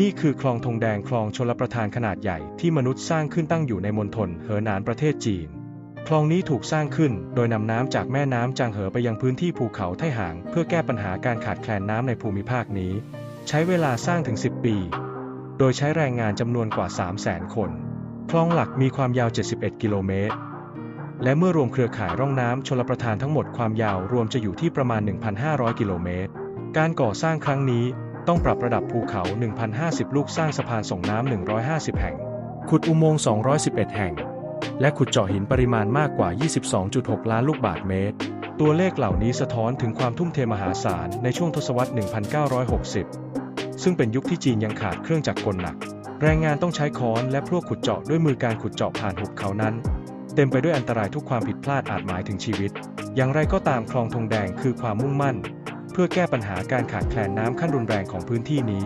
นี่คือคลองธงแดงคลองชลประทานขนาดใหญ่ที่มนุษย์สร้างขึ้นตั้งอยู่ในมณฑลเหอหนานประเทศจีน คลองนี้ถูกสร้างขึ้นโดยนำน้ำจากแม่น้ำจางเหอไปยังพื้นที่ภูเขาไทหาง เพื่อแก้ปัญหาการขาดแคลนน้ำในภูมิภาคนี้ ใช้เวลาสร้างถึง 10 ปี โดยใช้แรงงานจำนวนกว่า 300,000 คน คลองหลักมีความยาว 71 กิโลเมตร และเมื่อรวมเครือข่ายร่องน้ำชลประทานทั้งหมดความยาวรวมจะอยู่ที่ประมาณ 1,500 กิโลเมตร การก่อสร้างครั้งนี้ ต้องปรับระดับภูเขา 1,050 ลูกสร้างสะพานส่งน้ำ 150 แห่ง ขุดอุโมงค์ 211 แห่ง และขุดเจาะหินปริมาณมากกว่า 22.6 ล้านลูกบาศก์เมตร ตัวเลขเหล่านี้สะท้อนถึงความทุ่มเทมหาศาลในช่วงทศวรรษ 1960 ซึ่งเป็นยุคที่จีนยังขาดเครื่องจักรกลหนัก แรงงานต้องใช้ค้อนและพวกขุดเจาะด้วยมือการขุดเจาะผ่านหุบเขานั้น เต็มไปด้วยอันตรายทุกความผิดพลาดอาจหมายถึงชีวิต อย่างไรก็ตามคลองธงแดงคือความมุ่งมั่น พื่อแก้ปัญหาการขาดแคลนน้ำขั้นรุนแรงของพื้นที่นี้